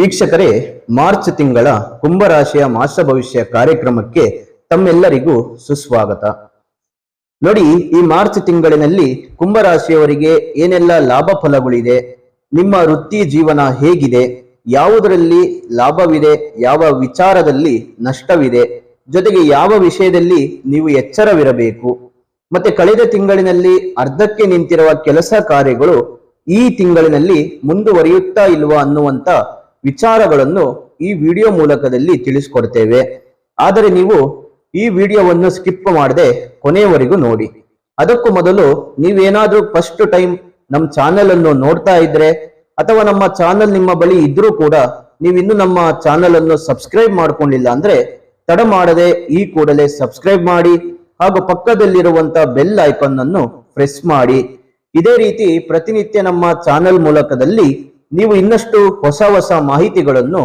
ವೀಕ್ಷಕರೇ, ಮಾರ್ಚ್ ತಿಂಗಳ ಕುಂಭರಾಶಿಯ ಮಾಸ ಭವಿಷ್ಯ ಕಾರ್ಯಕ್ರಮಕ್ಕೆ ತಮ್ಮೆಲ್ಲರಿಗೂ ಸುಸ್ವಾಗತ. ನೋಡಿ, ಈ ಮಾರ್ಚ್ ತಿಂಗಳಿನಲ್ಲಿ ಕುಂಭರಾಶಿಯವರಿಗೆ ಏನೆಲ್ಲ ಲಾಭ ಫಲಗಳಿದೆ, ನಿಮ್ಮ ವೃತ್ತಿ ಜೀವನ ಹೇಗಿದೆ, ಯಾವುದರಲ್ಲಿ ಲಾಭವಿದೆ, ಯಾವ ವಿಚಾರದಲ್ಲಿ ನಷ್ಟವಿದೆ, ಜೊತೆಗೆ ಯಾವ ವಿಷಯದಲ್ಲಿ ನೀವು ಎಚ್ಚರವಿರಬೇಕು. ಮತ್ತೆ ಕಳೆದ ತಿಂಗಳಿನಲ್ಲಿ ಅರ್ಧಕ್ಕೆ ನಿಂತಿರುವ ಕೆಲಸ ಕಾರ್ಯಗಳು ಈ ತಿಂಗಳಿನಲ್ಲಿ ಮುಂದುವರಿಯುತ್ತಾ ಇಲ್ವಾ ಅನ್ನುವಂತ ವಿಚಾರಗಳನ್ನು ಈ ವಿಡಿಯೋ ಮೂಲಕದಲ್ಲಿ ತಿಳಿಸ್ಕೊಡ್ತೇವೆ. ಆದರೆ ನೀವು ಈ ವಿಡಿಯೋವನ್ನು ಸ್ಕಿಪ್ ಮಾಡದೆ ಕೊನೆಯವರೆಗೂ ನೋಡಿ. ಅದಕ್ಕೂ ಮೊದಲು ನೀವೇನಾದರೂ ಫಸ್ಟ್ ಟೈಮ್ ನಮ್ಮ ಚಾನೆಲ್ ಅನ್ನು ನೋಡ್ತಾ ಇದ್ರೆ, ಅಥವಾ ನಮ್ಮ ಚಾನೆಲ್ ನಿಮ್ಮ ಬಳಿ ಇದ್ರೂ ಕೂಡ ನೀವು ಇನ್ನು ನಮ್ಮ ಚಾನೆಲ್ ಅನ್ನು ಸಬ್ಸ್ಕ್ರೈಬ್ ಮಾಡ್ಕೊಂಡಿಲ್ಲ ಅಂದ್ರೆ ತಡ ಮಾಡದೆ ಈ ಕೂಡಲೇ ಸಬ್ಸ್ಕ್ರೈಬ್ ಮಾಡಿ, ಹಾಗೂ ಪಕ್ಕದಲ್ಲಿರುವಂತ ಬೆಲ್ ಐಕಾನ್ ಅನ್ನು ಪ್ರೆಸ್ ಮಾಡಿ. ಇದೇ ರೀತಿ ಪ್ರತಿನಿತ್ಯ ನಮ್ಮ ಚಾನೆಲ್ ಮೂಲಕದಲ್ಲಿ ನೀವು ಇನ್ನಷ್ಟು ಹೊಸ ಹೊಸ ಮಾಹಿತಿಗಳನ್ನು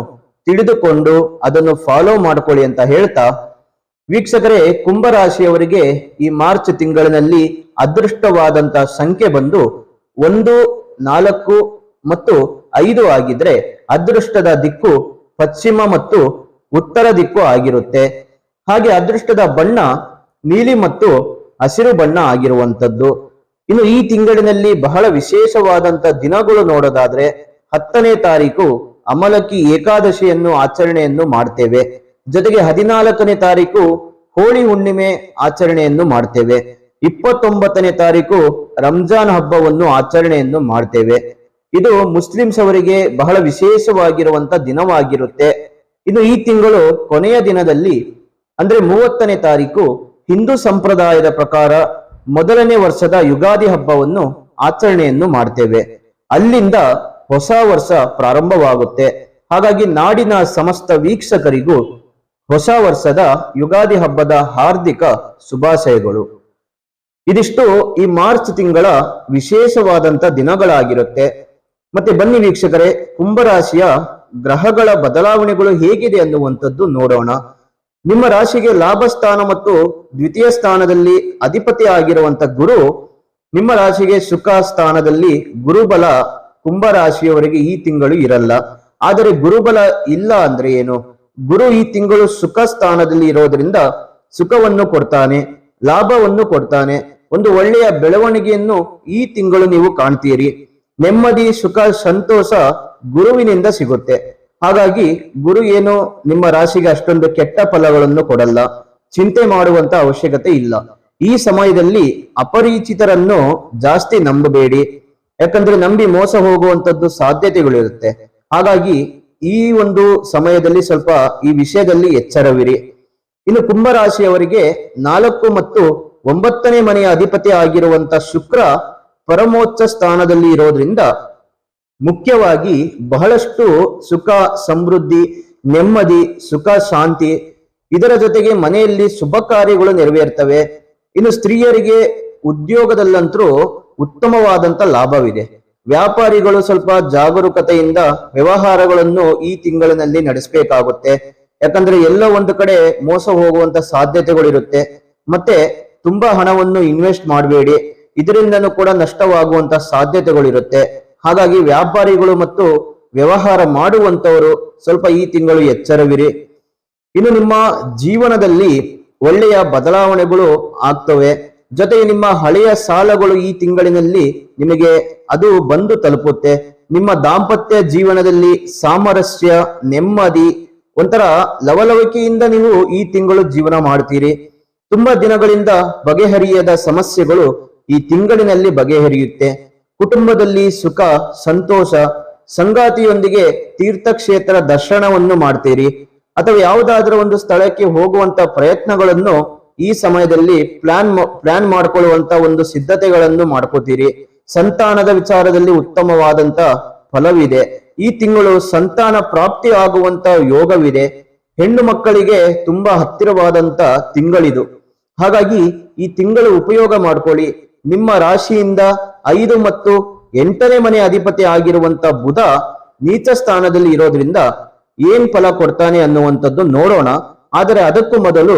ತಿಳಿದುಕೊಂಡು ಅದನ್ನು ಫಾಲೋ ಮಾಡಿಕೊಳ್ಳಿ ಅಂತ ಹೇಳ್ತಾ, ವೀಕ್ಷಕರೇ, ಕುಂಭರಾಶಿಯವರಿಗೆ ಈ ಮಾರ್ಚ್ ತಿಂಗಳಿನಲ್ಲಿ ಅದೃಷ್ಟವಾದಂತಹ ಸಂಖ್ಯೆ ಬಂದು ಒಂದು, ನಾಲ್ಕು ಮತ್ತು ಐದು ಆಗಿದ್ರೆ ಅದೃಷ್ಟದ ದಿಕ್ಕು ಪಶ್ಚಿಮ ಮತ್ತು ಉತ್ತರ ದಿಕ್ಕು ಆಗಿರುತ್ತೆ. ಹಾಗೆ ಅದೃಷ್ಟದ ಬಣ್ಣ ನೀಲಿ ಮತ್ತು ಹಸಿರು ಬಣ್ಣ ಆಗಿರುವಂತದ್ದು. ಇನ್ನು ಈ ತಿಂಗಳಿನಲ್ಲಿ ಬಹಳ ವಿಶೇಷವಾದಂತ ದಿನಗಳು ನೋಡೋದಾದ್ರೆ ಹತ್ತನೇ ತಾರೀಕು ಅಮಲಕಿ ಏಕಾದಶಿಯನ್ನು ಆಚರಣೆಯನ್ನು ಮಾಡ್ತೇವೆ. ಜೊತೆಗೆ ಹದಿನಾಲ್ಕನೇ ತಾರೀಕು ಹೋಳಿ ಹುಣ್ಣಿಮೆ ಆಚರಣೆಯನ್ನು ಮಾಡ್ತೇವೆ. ಇಪ್ಪತ್ತೊಂಬತ್ತನೇ ತಾರೀಕು ರಂಜಾನ್ ಹಬ್ಬವನ್ನು ಆಚರಣೆಯನ್ನು ಮಾಡ್ತೇವೆ. ಇದು ಮುಸ್ಲಿಮ್ಸ್ ಅವರಿಗೆ ಬಹಳ ವಿಶೇಷವಾಗಿರುವಂತ ದಿನವಾಗಿರುತ್ತೆ. ಇನ್ನು ಈ ತಿಂಗಳು ಕೊನೆಯ ದಿನದಲ್ಲಿ, ಅಂದ್ರೆ ಮೂವತ್ತನೇ ತಾರೀಕು ಹಿಂದೂ ಸಂಪ್ರದಾಯದ ಪ್ರಕಾರ ಮೊದಲನೇ ವರ್ಷದ ಯುಗಾದಿ ಹಬ್ಬವನ್ನು ಆಚರಣೆಯನ್ನು ಮಾಡ್ತೇವೆ. ಅಲ್ಲಿಂದ ಹೊಸ ವರ್ಷ ಪ್ರಾರಂಭವಾಗುತ್ತೆ. ಹಾಗಾಗಿ ನಾಡಿನ ಸಮಸ್ತ ವೀಕ್ಷಕರಿಗೂ ಹೊಸ ವರ್ಷದ ಯುಗಾದಿ ಹಬ್ಬದ ಹಾರ್ದಿಕ ಶುಭಾಶಯಗಳು. ಇದಿಷ್ಟು ಈ ಮಾರ್ಚ್ ತಿಂಗಳ ವಿಶೇಷವಾದಂತ ದಿನಗಳಾಗಿರುತ್ತೆ. ಮತ್ತೆ ಬನ್ನಿ ವೀಕ್ಷಕರೇ, ಕುಂಭರಾಶಿಯ ಗ್ರಹಗಳ ಬದಲಾವಣೆಗಳು ಹೇಗಿದೆ ಅನ್ನುವಂಥದ್ದು ನೋಡೋಣ. ನಿಮ್ಮ ರಾಶಿಗೆ ಲಾಭ ಸ್ಥಾನ ಮತ್ತು ದ್ವಿತೀಯ ಸ್ಥಾನದಲ್ಲಿ ಅಧಿಪತಿ ಆಗಿರುವಂತ ಗುರು ನಿಮ್ಮ ರಾಶಿಗೆ ಸುಖ ಸ್ಥಾನದಲ್ಲಿ ಗುರುಬಲ ಕುಂಭರಾಶಿಯವರಿಗೆ ಈ ತಿಂಗಳು ಇರಲ್ಲ. ಆದರೆ ಗುರುಬಲ ಇಲ್ಲ ಅಂದ್ರೆ ಏನು? ಗುರು ಈ ತಿಂಗಳು ಸುಖ ಸ್ಥಾನದಲ್ಲಿ ಇರೋದ್ರಿಂದ ಸುಖವನ್ನು ಕೊಡ್ತಾನೆ, ಲಾಭವನ್ನು ಕೊಡ್ತಾನೆ. ಒಂದು ಒಳ್ಳೆಯ ಬೆಳವಣಿಗೆಯನ್ನು ಈ ತಿಂಗಳು ನೀವು ಕಾಣ್ತೀರಿ. ನೆಮ್ಮದಿ, ಸುಖ, ಸಂತೋಷ ಗುರುವಿನಿಂದ ಸಿಗುತ್ತೆ. ಹಾಗಾಗಿ ಗುರು ಏನು ನಿಮ್ಮ ರಾಶಿಗೆ ಅಷ್ಟೊಂದು ಕೆಟ್ಟ ಫಲಗಳನ್ನು ಕೊಡಲ್ಲ. ಚಿಂತೆ ಮಾಡುವಂತ ಅವಶ್ಯಕತೆ ಇಲ್ಲ. ಈ ಸಮಯದಲ್ಲಿ ಅಪರಿಚಿತರನ್ನು ಜಾಸ್ತಿ ನಂಬಬೇಡಿ. ಯಾಕಂದ್ರೆ ನಂಬಿ ಮೋಸ ಹೋಗುವಂತದ್ದು ಸಾಧ್ಯತೆಗಳಿರುತ್ತೆ. ಹಾಗಾಗಿ ಈ ಒಂದು ಸಮಯದಲ್ಲಿ ಸ್ವಲ್ಪ ಈ ವಿಷಯದಲ್ಲಿ ಎಚ್ಚರವಿರಿ. ಇನ್ನು ಕುಂಭರಾಶಿಯವರಿಗೆ ನಾಲ್ಕು ಮತ್ತು ಒಂಬತ್ತನೇ ಮನೆಯ ಅಧಿಪತಿ ಆಗಿರುವಂತ ಶುಕ್ರ ಪರಮೋಚ್ಚ ಸ್ಥಾನದಲ್ಲಿ ಇರೋದ್ರಿಂದ ಮುಖ್ಯವಾಗಿ ಬಹಳಷ್ಟು ಸುಖ, ಸಮೃದ್ಧಿ, ನೆಮ್ಮದಿ, ಸುಖ, ಶಾಂತಿ ಇದರ ಜೊತೆಗೆ ಮನೆಯಲ್ಲಿ ಶುಭ ಕಾರ್ಯಗಳು ನೆರವೇರ್ತವೆ. ಇನ್ನು ಸ್ತ್ರೀಯರಿಗೆ ಉದ್ಯೋಗದಲ್ಲಂತರೂ ಉತ್ತಮವಾದಂತ ಲಾಭವಿದೆ. ವ್ಯಾಪಾರಿಗಳು ಸ್ವಲ್ಪ ಜಾಗರೂಕತೆಯಿಂದ ವ್ಯವಹಾರಗಳನ್ನು ಈ ತಿಂಗಳಿನಲ್ಲಿ ನಡೆಸಬೇಕಾಗುತ್ತೆ. ಯಾಕಂದ್ರೆ ಎಲ್ಲ ಒಂದು ಕಡೆ ಮೋಸ ಹೋಗುವಂತ ಸಾಧ್ಯತೆಗಳಿರುತ್ತೆ. ಮತ್ತೆ ತುಂಬಾ ಹಣವನ್ನು ಇನ್ವೆಸ್ಟ್ ಮಾಡಬೇಡಿ. ಇದರಿಂದನೂ ಕೂಡ ನಷ್ಟವಾಗುವಂತ ಸಾಧ್ಯತೆಗಳಿರುತ್ತೆ. ಹಾಗಾಗಿ ವ್ಯಾಪಾರಿಗಳು ಮತ್ತು ವ್ಯವಹಾರ ಮಾಡುವಂತವರು ಸ್ವಲ್ಪ ಈ ತಿಂಗಳು ಎಚ್ಚರವಿರಿ. ಇನ್ನು ನಿಮ್ಮ ಜೀವನದಲ್ಲಿ ಒಳ್ಳೆಯ ಬದಲಾವಣೆಗಳು ಆಗ್ತವೆ. ಜೊತೆಗೆ ನಿಮ್ಮ ಹಳೆಯ ಸಾಲಗಳು ಈ ತಿಂಗಳಿನಲ್ಲಿ ನಿಮಗೆ ಅದು ಬಂದು ತಲುಪುತ್ತೆ. ನಿಮ್ಮ ದಾಂಪತ್ಯ ಜೀವನದಲ್ಲಿ ಸಾಮರಸ್ಯ, ನೆಮ್ಮದಿ, ಒಂಥರ ಲವಲವಿಕೆಯಿಂದ ನೀವು ಈ ತಿಂಗಳು ಜೀವನ ಮಾಡ್ತೀರಿ. ತುಂಬಾ ದಿನಗಳಿಂದ ಬಗೆಹರಿಯದ ಸಮಸ್ಯೆಗಳು ಈ ತಿಂಗಳಿನಲ್ಲಿ ಬಗೆಹರಿಯುತ್ತೆ. ಕುಟುಂಬದಲ್ಲಿ ಸುಖ, ಸಂತೋಷ, ಸಂಗಾತಿಯೊಂದಿಗೆ ತೀರ್ಥಕ್ಷೇತ್ರ ದರ್ಶನವನ್ನು ಮಾಡ್ತೀರಿ. ಅಥವಾ ಯಾವುದಾದ್ರೂ ಒಂದು ಸ್ಥಳಕ್ಕೆ ಹೋಗುವಂತ ಪ್ರಯತ್ನಗಳನ್ನು ಈ ಸಮಯದಲ್ಲಿ ಪ್ಲಾನ್ ಪ್ಲಾನ್ ಮಾಡ್ಕೊಳ್ಳುವಂತ ಒಂದು ಸಿದ್ಧತೆಗಳನ್ನು ಮಾಡ್ಕೋತೀರಿ. ಸಂತಾನದ ವಿಚಾರದಲ್ಲಿ ಉತ್ತಮವಾದಂತ ಫಲವಿದೆ. ಈ ತಿಂಗಳು ಸಂತಾನ ಪ್ರಾಪ್ತಿ ಆಗುವಂತ ಯೋಗವಿದೆ. ಹೆಣ್ಣು ಮಕ್ಕಳಿಗೆ ತುಂಬಾ ಹತ್ತಿರವಾದಂತ ತಿಂಗಳಿದು. ಹಾಗಾಗಿ ಈ ತಿಂಗಳು ಉಪಯೋಗ ಮಾಡ್ಕೊಳ್ಳಿ. ನಿಮ್ಮ ರಾಶಿಯಿಂದ ಐದು ಮತ್ತು ಎಂಟನೇ ಮನೆ ಅಧಿಪತಿ ಆಗಿರುವಂತ ಬುಧ ನೀಚ ಸ್ಥಾನದಲ್ಲಿ ಇರೋದ್ರಿಂದ ಏನ್ ಫಲ ಕೊಡ್ತಾನೆ ಅನ್ನುವಂಥದ್ದು ನೋಡೋಣ. ಆದರೆ ಅದಕ್ಕೂ ಮೊದಲು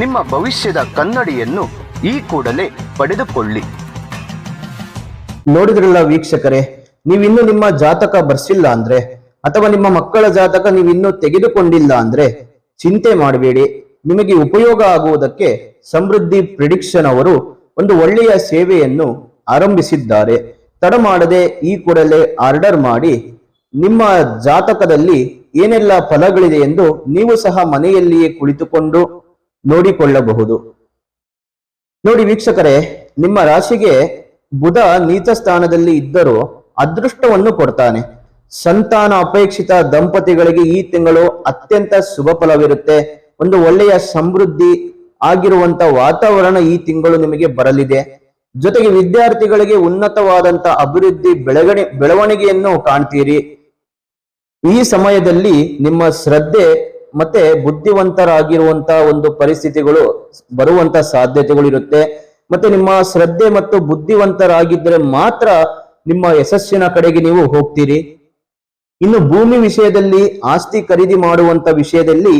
ನಿಮ್ಮ ಭವಿಷ್ಯದ ಕನ್ನಡಿಯನ್ನು ಈ ಕೂಡಲೇ ಪಡೆದುಕೊಳ್ಳಿ. ನೋಡಿದ್ರಲ್ಲ ವೀಕ್ಷಕರೇ, ನೀವಿನ್ನೂ ನಿಮ್ಮ ಜಾತಕ ಬರ್ಸಿಲ್ಲ ಅಂದ್ರೆ, ಅಥವಾ ನಿಮ್ಮ ಮಕ್ಕಳ ಜಾತಕ ನೀವಿನ್ನೂ ತೆಗೆದುಕೊಂಡಿಲ್ಲ ಅಂದ್ರೆ, ಚಿಂತೆ ಮಾಡಬೇಡಿ. ನಿಮಗೆ ಉಪಯೋಗ ಆಗುವುದಕ್ಕೆ ಸಮೃದ್ಧಿ ಪ್ರಿಡಿಕ್ಷನ್ ಅವರು ಒಂದು ಒಳ್ಳೆಯ ಸೇವೆಯನ್ನು ಆರಂಭಿಸಿದ್ದಾರೆ. ತಡ ಮಾಡದೆ ಈ ಕೂಡಲೇ ಆರ್ಡರ್ ಮಾಡಿ, ನಿಮ್ಮ ಜಾತಕದಲ್ಲಿ ಏನೆಲ್ಲ ಫಲಗಳಿದೆ ಎಂದು ನೀವು ಸಹ ಮನೆಯಲ್ಲಿಯೇ ಕುಳಿತುಕೊಂಡು ನೋಡಿಕೊಳ್ಳಬಹುದು. ನೋಡಿ ವೀಕ್ಷಕರೇ, ನಿಮ್ಮ ರಾಶಿಗೆ ಬುಧ ನೀಚ ಸ್ಥಾನದಲ್ಲಿ ಇದ್ದರೂ ಅದೃಷ್ಟವನ್ನು ಕೊಡ್ತಾನೆ. ಸಂತಾನ ಅಪೇಕ್ಷಿತ ದಂಪತಿಗಳಿಗೆ ಈ ತಿಂಗಳು ಅತ್ಯಂತ ಶುಭ ಫಲವಿರುತ್ತೆ. ಒಂದು ಒಳ್ಳೆಯ ಸಮೃದ್ಧಿ ಆಗಿರುವಂತ ವಾತಾವರಣ ಈ ತಿಂಗಳು ನಿಮಗೆ ಬರಲಿದೆ. ಜೊತೆಗೆ ವಿದ್ಯಾರ್ಥಿಗಳಿಗೆ ಉನ್ನತವಾದಂತ ಅಭಿವೃದ್ಧಿ ಬೆಳಗಣೆ, ಬೆಳವಣಿಗೆಯನ್ನು ಕಾಣ್ತೀರಿ. ಈ ಸಮಯದಲ್ಲಿ ನಿಮ್ಮ ಶ್ರದ್ಧೆ ಮತ್ತೆ ಬುದ್ಧಿವಂತರಾಗಿರುವಂತ ಒಂದು ಪರಿಸ್ಥಿತಿಗಳು ಬರುವಂತ ಸಾಧ್ಯತೆಗಳು ಇರುತ್ತೆ. ಮತ್ತೆ ನಿಮ್ಮ ಶ್ರದ್ಧೆ ಮತ್ತು ಬುದ್ಧಿವಂತರಾಗಿದ್ದರೆ ಮಾತ್ರ ನಿಮ್ಮ ಯಶಸ್ಸಿನ ಕಡೆಗೆ ನೀವು ಹೋಗ್ತೀರಿ. ಇನ್ನು ಭೂಮಿ ವಿಷಯದಲ್ಲಿ ಆಸ್ತಿ ಖರೀದಿ ಮಾಡುವಂತ ವಿಷಯದಲ್ಲಿ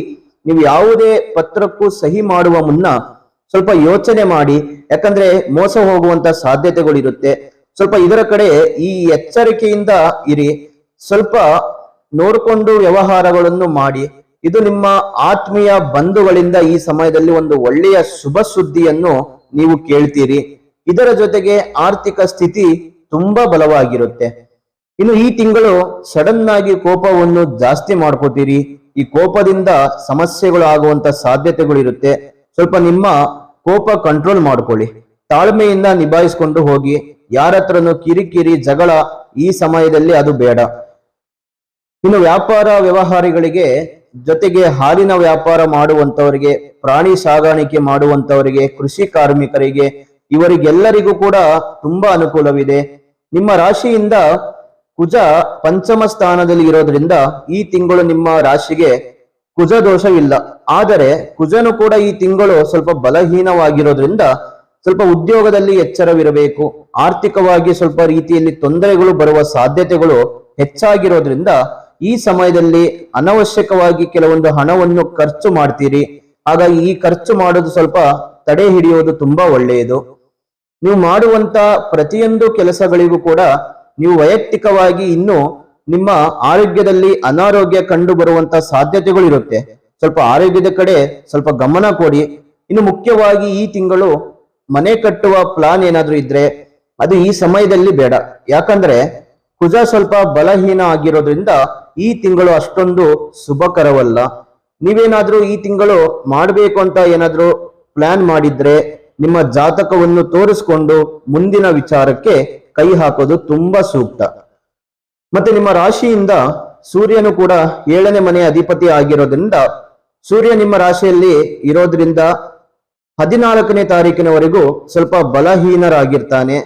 ನೀವು ಯಾವುದೇ ಪತ್ರಕ್ಕೂ ಸಹಿ ಮಾಡುವ ಮುನ್ನ ಸ್ವಲ್ಪ ಯೋಚನೆ ಮಾಡಿ. ಯಾಕಂದ್ರೆ ಮೋಸ ಹೋಗುವಂತ ಸಾಧ್ಯತೆಗಳು ಇರುತ್ತೆ. ಸ್ವಲ್ಪ ಇದರ ಕಡೆ ಈ ಎಚ್ಚರಿಕೆಯಿಂದ ಇರಿ. ಸ್ವಲ್ಪ ನೋಡಿಕೊಂಡು ವ್ಯವಹಾರಗಳನ್ನು ಮಾಡಿ. ಇದು ನಿಮ್ಮ ಆತ್ಮೀಯ ಬಂಧುಗಳಿಂದ ಈ ಸಮಯದಲ್ಲಿ ಒಂದು ಒಳ್ಳೆಯ ಶುಭ ಸುದ್ದಿಯನ್ನು ನೀವು ಕೇಳ್ತೀರಿ. ಇದರ ಜೊತೆಗೆ ಆರ್ಥಿಕ ಸ್ಥಿತಿ ತುಂಬಾ ಬಲವಾಗಿರುತ್ತೆ. ಇನ್ನು ಈ ತಿಂಗಳು ಸಡನ್ ಆಗಿ ಕೋಪವನ್ನು ಜಾಸ್ತಿ ಮಾಡ್ಕೋತೀರಿ. ಈ ಕೋಪದಿಂದ ಸಮಸ್ಯೆಗಳು ಆಗುವಂತ ಸಾಧ್ಯತೆಗಳು ಇರುತ್ತೆ. ಸ್ವಲ್ಪ ನಿಮ್ಮ ಕೋಪ ಕಂಟ್ರೋಲ್ ಮಾಡ್ಕೊಳ್ಳಿ. ತಾಳ್ಮೆಯಿಂದ ನಿಭಾಯಿಸ್ಕೊಂಡು ಹೋಗಿ. ಯಾರ ಕಿರಿಕಿರಿ, ಜಗಳ ಈ ಸಮಯದಲ್ಲಿ ಅದು ಬೇಡ. ಇನ್ನು ವ್ಯಾಪಾರ ವ್ಯವಹಾರಿಗಳಿಗೆ ಜೊತೆಗೆ ಹಾಲಿನ ವ್ಯಾಪಾರ ಮಾಡುವಂತವರಿಗೆ, ಪ್ರಾಣಿ ಸಾಗಾಣಿಕೆ ಮಾಡುವಂತವರಿಗೆ, ಕೃಷಿ ಕಾರ್ಮಿಕರಿಗೆ ಇವರಿಗೆಲ್ಲರಿಗೂ ಕೂಡ ತುಂಬಾ ಅನುಕೂಲವಿದೆ. ನಿಮ್ಮ ರಾಶಿಯಿಂದ ಕುಜ ಪಂಚಮ ಸ್ಥಾನದಲ್ಲಿ ಇರೋದ್ರಿಂದ ಈ ತಿಂಗಳು ನಿಮ್ಮ ರಾಶಿಗೆ ಕುಜ ದೋಷವಿಲ್ಲ ಆದರೆ ಕುಜನು ಕೂಡ ಈ ತಿಂಗಳು ಸ್ವಲ್ಪ ಬಲಹೀನವಾಗಿರೋದ್ರಿಂದ ಸ್ವಲ್ಪ ಉದ್ಯೋಗದಲ್ಲಿ ಎಚ್ಚರವಿರಬೇಕು. ಆರ್ಥಿಕವಾಗಿ ಸ್ವಲ್ಪ ರೀತಿಯಲ್ಲಿ ತೊಂದರೆಗಳು ಬರುವ ಸಾಧ್ಯತೆಗಳು ಹೆಚ್ಚಾಗಿರೋದ್ರಿಂದ ಈ ಸಮಯದಲ್ಲಿ ಅನವಶ್ಯಕವಾಗಿ ಕೆಲವೊಂದು ಹಣವನ್ನು ಖರ್ಚು ಮಾಡ್ತೀರಿ. ಹಾಗಾಗಿ ಈ ಖರ್ಚು ಮಾಡೋದು ಸ್ವಲ್ಪ ತಡೆ ಹಿಡಿಯೋದು ತುಂಬಾ ಒಳ್ಳೆಯದು. ನೀವು ಮಾಡುವಂತ ಪ್ರತಿಯೊಂದು ಕೆಲಸಗಳಿಗೂ ಕೂಡ ನೀವು ವೈಯಕ್ತಿಕವಾಗಿ ಇನ್ನು ನಿಮ್ಮ ಆರೋಗ್ಯದಲ್ಲಿ ಅನಾರೋಗ್ಯ ಕಂಡು ಬರುವಂತ ಸಾಧ್ಯತೆಗಳು ಇರುತ್ತೆ. ಸ್ವಲ್ಪ ಆರೋಗ್ಯದ ಕಡೆ ಸ್ವಲ್ಪ ಗಮನ ಕೊಡಿ. ಇನ್ನು ಮುಖ್ಯವಾಗಿ ಈ ತಿಂಗಳು ಮನೆ ಕಟ್ಟುವ ಪ್ಲಾನ್ ಏನಾದ್ರೂ ಇದ್ರೆ ಅದು ಈ ಸಮಯದಲ್ಲಿ ಬೇಡ. ಯಾಕಂದ್ರೆ ಕುಜ ಸ್ವಲ್ಪ ಬಲಹೀನ ಆಗಿರೋದ್ರಿಂದ ಈ ತಿಂಗಳು ಅಷ್ಟೊಂದು ಶುಭಕರವಲ್ಲ. ನೀವೇನಾದ್ರೂ ಈ ತಿಂಗಳು ಮಾಡಬೇಕು ಅಂತ ಏನಾದ್ರೂ ಪ್ಲಾನ್ ಮಾಡಿದ್ರೆ ನಿಮ್ಮ ಜಾತಕವನ್ನು ತೋರಿಸ್ಕೊಂಡು ಮುಂದಿನ ವಿಚಾರಕ್ಕೆ ಕೈ ಹಾಕೋದು ತುಂಬಾ ಸೂಕ್ತ. ಮತ್ತೆ ನಿಮ್ಮ ರಾಶಿಯಿಂದ ಸೂರ್ಯನು ಕೂಡ ಏಳನೇ ಮನೆಯ ಅಧಿಪತಿ ಆಗಿರೋದ್ರಿಂದ ಸೂರ್ಯ ನಿಮ್ಮ ರಾಶಿಯಲ್ಲಿ ಇರೋದ್ರಿಂದ ಹದಿನಾಲ್ಕನೇ ತಾರೀಕಿನವರೆಗೂ ಸ್ವಲ್ಪ ಬಲಹೀನರಾಗಿರ್ತಾನೆ.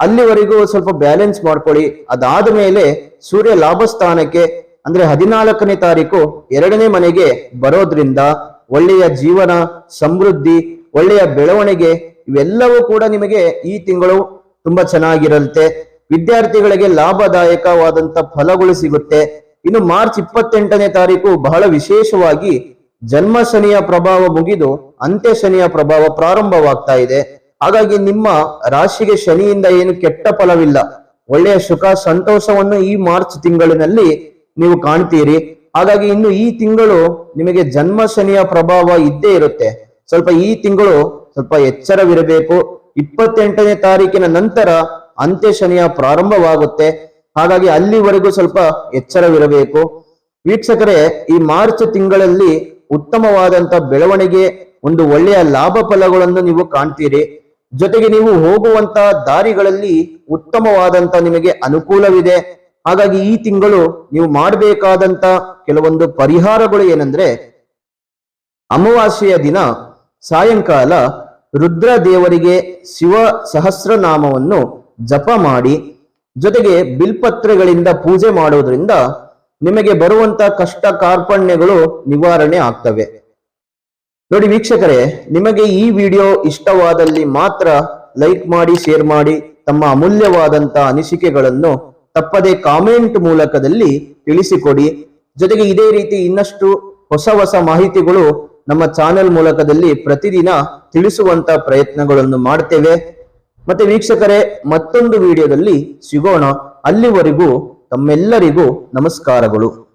ಅಲ್ಲಿವರೆಗೂ ಸ್ವಲ್ಪ ಬ್ಯಾಲೆನ್ಸ್ ಮಾಡ್ಕೊಳ್ಳಿ. ಅದಾದ ಮೇಲೆ ಸೂರ್ಯ ಲಾಭ ಸ್ಥಾನಕ್ಕೆ ಅಂದ್ರೆ ಹದಿನಾಲ್ಕನೇ ತಾರೀಕು ಎರಡನೇ ಮನೆಗೆ ಬರೋದ್ರಿಂದ ಒಳ್ಳೆಯ ಜೀವನ, ಸಮೃದ್ಧಿ, ಒಳ್ಳೆಯ ಬೆಳವಣಿಗೆ ಇವೆಲ್ಲವೂ ಕೂಡ ನಿಮಗೆ ಈ ತಿಂಗಳು ತುಂಬಾ ಚೆನ್ನಾಗಿರುತ್ತೆ. ವಿದ್ಯಾರ್ಥಿಗಳಿಗೆ ಲಾಭದಾಯಕವಾದಂತ ಫಲಗಳು ಸಿಗುತ್ತೆ. ಇನ್ನು ಮಾರ್ಚ್ ಇಪ್ಪತ್ತೆಂಟನೇ ತಾರೀಕು ಬಹಳ ವಿಶೇಷವಾಗಿ ಜನ್ಮ ಶನಿಯ ಪ್ರಭಾವ ಮುಗಿದು, ಅಂತ್ಯ ಶನಿಯ ಪ್ರಭಾವ ಪ್ರಾರಂಭವಾಗ್ತಾ ಇದೆ. ಹಾಗಾಗಿ ನಿಮ್ಮ ರಾಶಿಗೆ ಶನಿಯಿಂದ ಏನು ಕೆಟ್ಟ ಫಲವಿಲ್ಲ, ಒಳ್ಳೆಯ ಸುಖ, ಸಂತೋಷವನ್ನು ಈ ಮಾರ್ಚ್ ತಿಂಗಳಿನಲ್ಲಿ ನೀವು ಕಾಣ್ತೀರಿ. ಹಾಗಾಗಿ ಇನ್ನು ಈ ತಿಂಗಳು ನಿಮಗೆ ಜನ್ಮ ಶನಿಯ ಪ್ರಭಾವ ಇದ್ದೇ ಇರುತ್ತೆ. ಸ್ವಲ್ಪ ಈ ತಿಂಗಳು ಸ್ವಲ್ಪ ಎಚ್ಚರವಿರಬೇಕು. ಇಪ್ಪತ್ತೆಂಟನೇ ತಾರೀಕಿನ ನಂತರ ಅಂತ್ಯ ಶನಿಯ ಪ್ರಾರಂಭವಾಗುತ್ತೆ. ಹಾಗಾಗಿ ಅಲ್ಲಿವರೆಗೂ ಸ್ವಲ್ಪ ಎಚ್ಚರವಿರಬೇಕು. ವೀಕ್ಷಕರೇ, ಈ ಮಾರ್ಚ್ ತಿಂಗಳಲ್ಲಿ ಉತ್ತಮವಾದಂತ ಬೆಳವಣಿಗೆ, ಒಂದು ಒಳ್ಳೆಯ ಲಾಭ ಫಲಗಳನ್ನು ನೀವು ಕಾಣ್ತೀರಿ. ಜೊತೆಗೆ ನೀವು ಹೋಗುವಂತ ದಾರಿಗಳಲ್ಲಿ ಉತ್ತಮವಾದಂತ ನಿಮಗೆ ಅನುಕೂಲವಿದೆ. ಹಾಗಾಗಿ ಈ ತಿಂಗಳು ನೀವು ಮಾಡಬೇಕಾದಂತ ಕೆಲವೊಂದು ಪರಿಹಾರಗಳು ಏನಂದ್ರೆ, ಅಮಾವಾಸ್ಯೆಯ ದಿನ ಸಾಯಂಕಾಲ ರುದ್ರ ದೇವರಿಗೆ ಶಿವ ಸಹಸ್ರನಾಮವನ್ನು ಜಪ ಮಾಡಿ, ಜೊತೆಗೆ ಬಿಲ್ಪತ್ರೆಗಳಿಂದ ಪೂಜೆ ಮಾಡೋದ್ರಿಂದ ನಿಮಗೆ ಬರುವಂತ ಕಷ್ಟ ಕಾರ್ಪಣ್ಯಗಳು ನಿವಾರಣೆ ಆಗ್ತವೆ. ನೋಡಿ ವೀಕ್ಷಕರೇ, ನಿಮಗೆ ಈ ವಿಡಿಯೋ ಇಷ್ಟವಾದಲ್ಲಿ ಮಾತ್ರ ಲೈಕ್ ಮಾಡಿ, ಶೇರ್ ಮಾಡಿ, ತಮ್ಮ ಅಮೂಲ್ಯವಾದಂತ ಅನಿಸಿಕೆಗಳನ್ನು ತಪ್ಪದೆ ಕಾಮೆಂಟ್ ಮೂಲಕದಲ್ಲಿ ತಿಳಿಸಿಕೊಡಿ. ಜೊತೆಗೆ ಇದೇ ರೀತಿ ಇನ್ನಷ್ಟು ಹೊಸ ಹೊಸ ಮಾಹಿತಿಗಳು ನಮ್ಮ ಚಾನೆಲ್ ಮೂಲಕದಲ್ಲಿ ಪ್ರತಿದಿನ ತಿಳಿಸುವಂತ ಪ್ರಯತ್ನಗಳನ್ನು ಮಾಡ್ತೇವೆ. ಮತ್ತೆ ವೀಕ್ಷಕರೇ, ಮತ್ತೊಂದು ವಿಡಿಯೋದಲ್ಲಿ ಸಿಗೋಣ. ಅಲ್ಲಿವರೆಗೂ ತಮ್ಮೆಲ್ಲರಿಗೂ ನಮಸ್ಕಾರಗಳು.